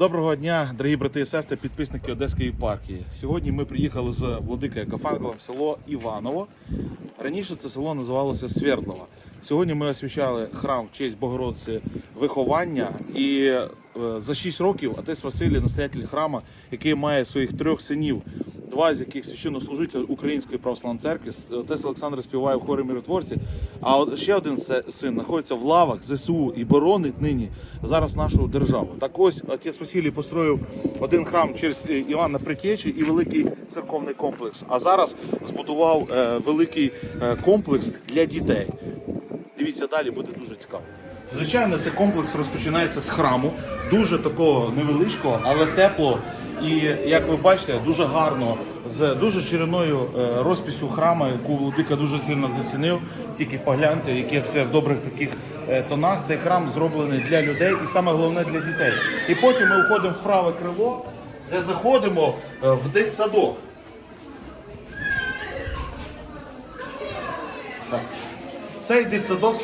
Доброго дня, дорогі брати і сестри, підписники Одеської єпархії. Сьогодні ми приїхали з Владика Кафанкова в село Іваново. Раніше це село називалося Свердлова. Сьогодні ми освящали храм в честь Богородиці виховання. І е, за 6 років отець Василій, настоятель храма, який має своїх трьох синів, два з яких священнослужитель Української православної церкви, отець Олександр співає в хорі миротворці. А ще один син знаходиться в лавах ЗСУ і боронить нині зараз нашу державу. Так ось отець Василій построїв один храм через е, Івана Притечі і великий церковний комплекс. А зараз збудував е, великий е, комплекс для дітей. Дивіться далі, буде дуже цікаво. Звичайно, цей комплекс розпочинається з храму, дуже такого невеличкого, але тепло. І як ви бачите, дуже гарно, з дуже чарівною е, розписю храму, яку Владика дуже сильно зацінив. Тільки погляньте, яке все в добрих таких е, тонах. Цей храм зроблений для людей і саме головне для дітей. І потім ми входимо в праве крило, де заходимо е, в дитсадок. Так. Цей дитсадок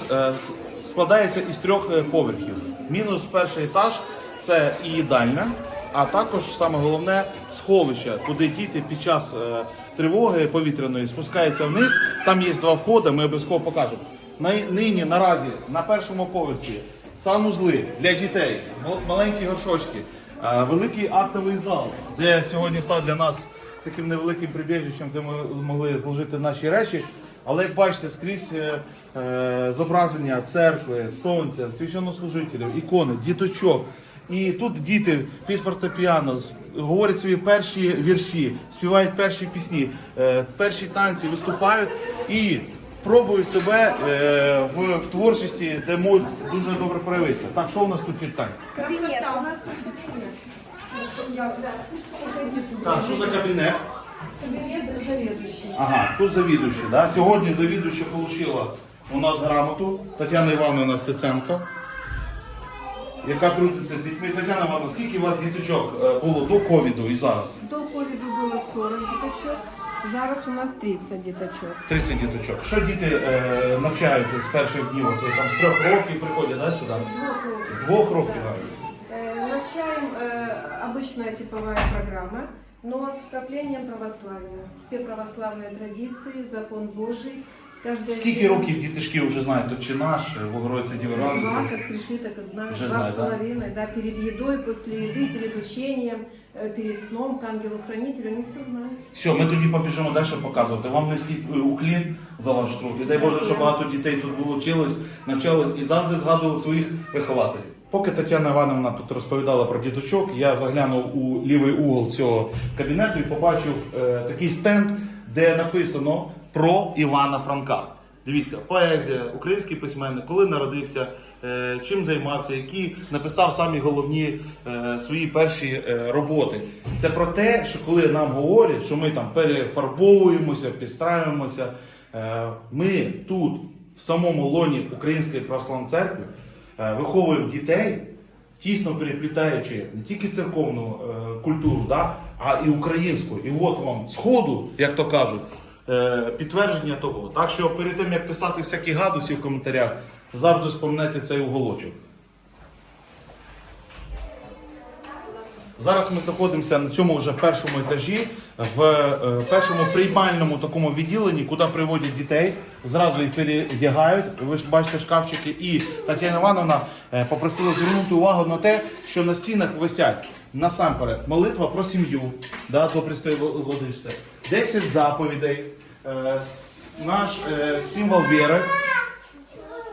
складається із трьох поверхів. Мінус перший етаж це і їдальня, а також саме головне сховище, куди діти під час е, тривоги повітряної спускаються вниз. Там є два входи, ми обов'язково покажемо. Нині наразі на першому поверсі санузли для дітей, маленькі горшочки, е, великий актовий зал, де сьогодні став для нас таким невеликим прибіжищем, де ми могли зложити наші речі. Але як бачите, скрізь е, зображення церкви, сонця, священнослужителів, ікони, діточок. І тут діти під фортепіано з- говорять свої перші вірші, співають перші пісні, е, перші танці, виступають і пробують себе е, в, в творчості, де можуть дуже добре проявитися. Так, що у нас тут є Тань? Красота. Так, що за кабінет? Кабинет заведующий. Ага, тут завідуючий. Да? Сьогодні завідуюча отримала у нас грамоту Тетяна Івановна Стеценко, яка трудиться з дітьми. Тетяна Івановна, скільки у вас діточок е, було до ковіду і зараз? До ковіду було 40 діточок, зараз у нас 30 діточок. 30 діточок. Що діти е, навчають з перших днів? Ось Там з трьох років приходять да, сюди? Двох років. З двох років навіть. Э, Навчаем э, обычная типовая программа, но с вкраплением православия. Все православные традиции, закон Божий. Каждая Скільки років дітишки вже знають? Тут чи наш, Богородиця Два, Діверандиця? как пришли, так и знают. Уже Два знают, с да? половиной, да, перед едой, после еды, перед учением, э, перед сном к ангелу-хранителю, они все знают. Все, ми тоді побіжимо далі показувати. Вам низький е, уклін за ваш труд. І дай Боже, щоб багато дітей тут було вчилось, навчалось і завжди згадували своїх вихователів. Поки Тетяна Івановна тут розповідала про діточок, я заглянув у лівий угол цього кабінету і побачив е, такий стенд, де написано про Івана Франка. Дивіться, поезія, український письменник, коли народився, е, чим займався, які написав самі головні е, свої перші е, роботи. Це про те, що коли нам говорять, що ми там перефарбовуємося, підстраюємося, ми тут, в самому лоні Української православної церкви, виховуємо дітей, тісно переплітаючи не тільки церковну культуру, а і українську. І от вам сходу, як то кажуть, підтвердження того. Так що перед тим як писати всякі гадусі в коментарях, завжди спомнете цей уголочок. Зараз ми знаходимося на цьому вже першому етажі, в е, першому приймальному такому відділенні, куди приводять дітей, зразу їх передягають. Ви ж бачите шкафчики. І Тетяна Івановна е, попросила звернути увагу на те, що на стінах висять насамперед молитва про сім'ю, да, до Престої Владичця, 10 заповідей, е, наш е, символ віри.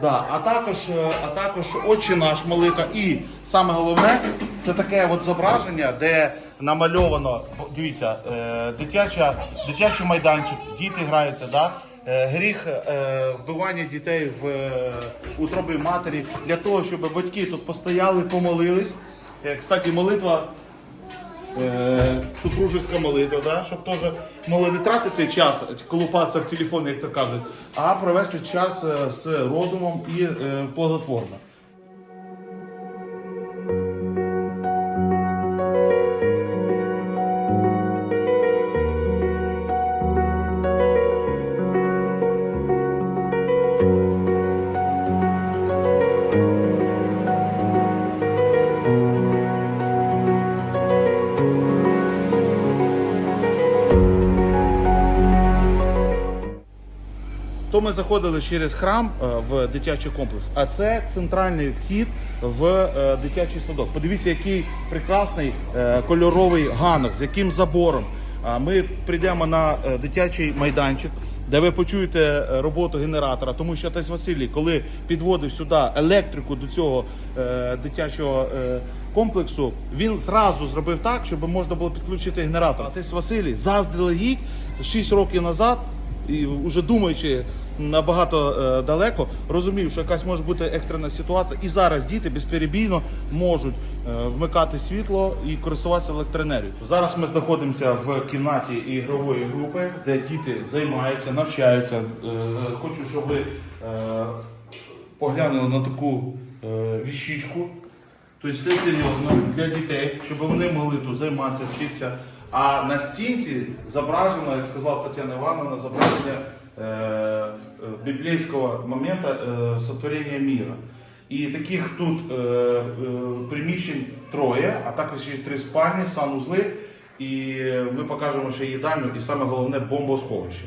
Да, а також, е, а також Отче наш молитва. І саме головне, це таке от зображення, де намальовано, дивіться, е, дитяча, дитячий майданчик, діти граються, да? Е, гріх е, вбивання дітей в е, утробі матері для того, щоб батьки тут постояли, помолились. Е, Кстати, молитва е, супружеська молитва, да? щоб теж могли не тратити час, колупатися в телефоні, як то кажуть, а провести час е, з розумом і е, плодотворно. ми заходили через храм е, в дитячий комплекс, а це центральний вхід в е, дитячий садок. Подивіться, який прекрасний е, кольоровий ганок, з яким забором. Ми прийдемо на дитячий майданчик, де ви почуєте роботу генератора, тому що отець Василій, коли підводив сюди електрику до цього дитячого комплексу, він зразу зробив так, щоб можна було підключити генератор. Отець Василій заздалегідь 6 років назад, і вже думаючи набагато е, далеко, розумів, що якась може бути екстрена ситуація, і зараз діти безперебійно можуть е, вмикати світло і користуватися електроенергією. Зараз ми знаходимося в кімнаті ігрової групи, де діти займаються, навчаються. Е, Хочу, щоб ви е, поглянули на таку е, віщичку. Тобто все серйозно для дітей, щоб вони могли тут займатися, вчитися. А на стінці зображено, як сказала Тетяна Івановна, зображення е, момента сотворения моменту е, сотворення міра. І таких тут приміщень троє, а також ще три спальні, санузли. І ми покажемо ще їдальню і саме головне бомбосховище.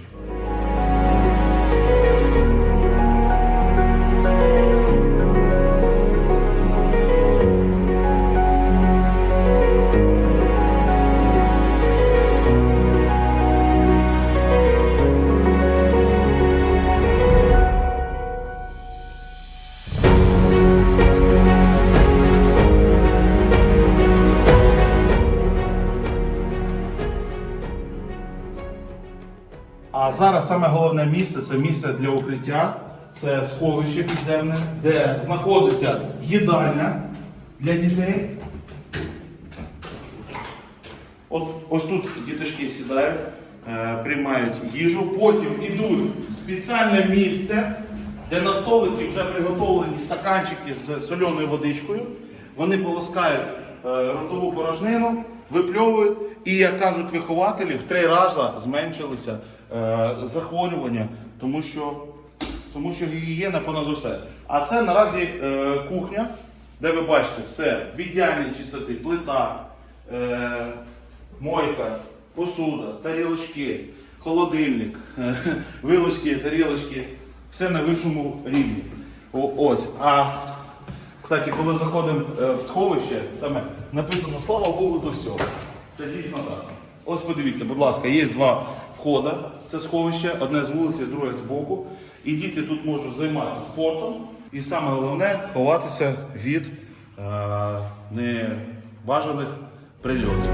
А зараз саме головне місце це місце для укриття, це сховище підземне, де знаходиться їдальня для дітей. От, ось тут діточки сідають, е, приймають їжу, потім йдуть в спеціальне місце, де на столики вже приготовлені стаканчики з соленою водичкою. Вони полоскають е, ротову порожнину, випльовують, і, як кажуть вихователі, в три рази зменшилися захворювання, тому що, тому що гігієна понад усе. А це наразі е, кухня, де ви бачите все в ідеальній чистоті, плита. Е, мойка, посуда, тарілочки, холодильник, е, вилочки, тарілочки, все на вищому рівні. О, ось. А кстати, коли заходимо е, в сховище, саме написано Слава Богу за все. Це дійсно так. Ось подивіться, будь ласка, є два входи. Це сховище, одне з вулиці, друге з боку. І діти тут можуть займатися спортом. І саме головне ховатися від е, небажаних прильотів.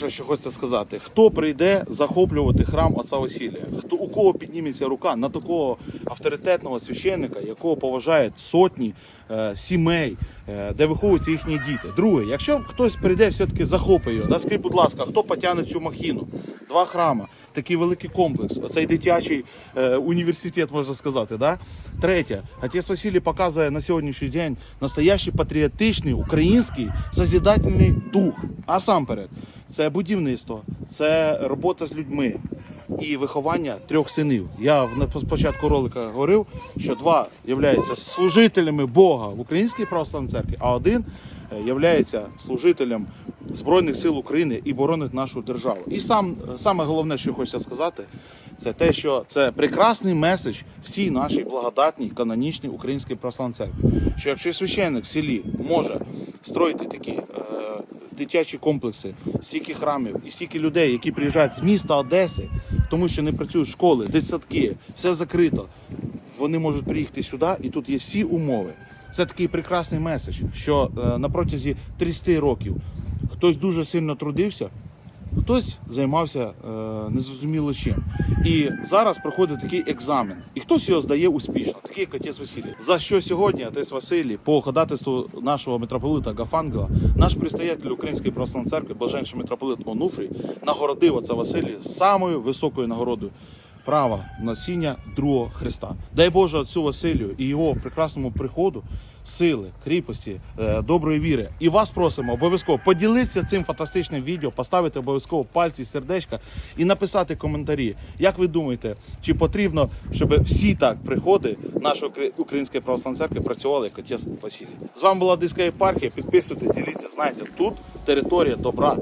Перше, що хочеться сказати, хто прийде захоплювати храм отця Василія? Хто у кого підніметься рука на такого авторитетного священника, якого поважають сотні е, сімей, е, де виховуються їхні діти? Друге, якщо хтось прийде, все-таки захопить його, да, скажіть, будь ласка, хто потягне цю махіну? Два храми, такий великий комплекс, оцей дитячий е, університет, можна сказати. Да? Третє, отець Василій показує на сьогоднішній день настоящий патріотичний український созідательний дух. А сам перед це будівництво, це робота з людьми і виховання трьох синів. Я в- початку ролика говорив, що два являються служителями Бога в Українській православній церкві, а один являється служителем Збройних сил України і боронить нашу державу. І сам саме головне, що хочеться сказати, це те, що це прекрасний меседж всій нашій благодатній канонічній українській православній церкві. Що якщо священник в селі може строїти такі е, дитячі комплекси, стільки храмів і стільки людей, які приїжджають з міста Одеси, тому що не працюють школи, дитсадки, все закрито. Вони можуть приїхати сюди, і тут є всі умови. Це такий прекрасний меседж, що е, на протязі 30 років хтось дуже сильно трудився, хтось займався е, незрозуміло чим. І зараз проходить такий екзамен, і хтось його здає успішно, такий як отець Василій. За що сьогодні отець Василій, по ходатайству нашого митрополита Гафангела, наш предстоятель Української православної церкви, блаженший митрополит Онуфрій, нагородив отця Василія самою високою нагородою право носіння другого Христа. Дай Боже отцю Василію і його прекрасному приходу, сили, кріпості, е, доброї віри. І вас просимо обов'язково поділитися цим фантастичним відео, поставити обов'язково пальці, сердечка і написати коментарі. Як ви думаєте, чи потрібно, щоб всі так приходи нашої Укра- Української православної церкви працювали як отець Василій? З вами була Диска єпархія. Підписуйтесь, діліться. Знаєте, тут територія добра.